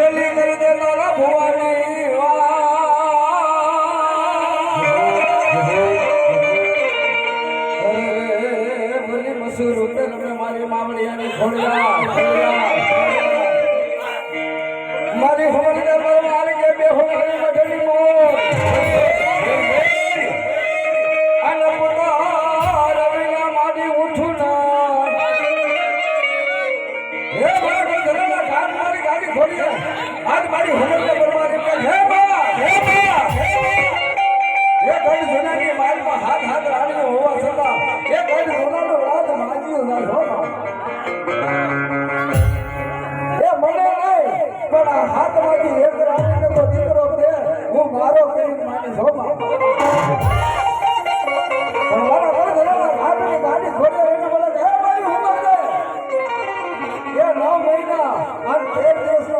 ભેલી કરી દે મારા ભુવાની ભલી મસૂર ઉતર તમે મારી મામડિયાની 哪里哪里？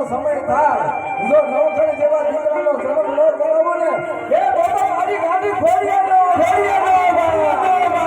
દીકરાનો સમય થાય જો નવખણ જેવા દીકરાનો જન્મ ન કરાવો ને, એ બોલો મારી ગાડી ફોડી દો ફોડી દો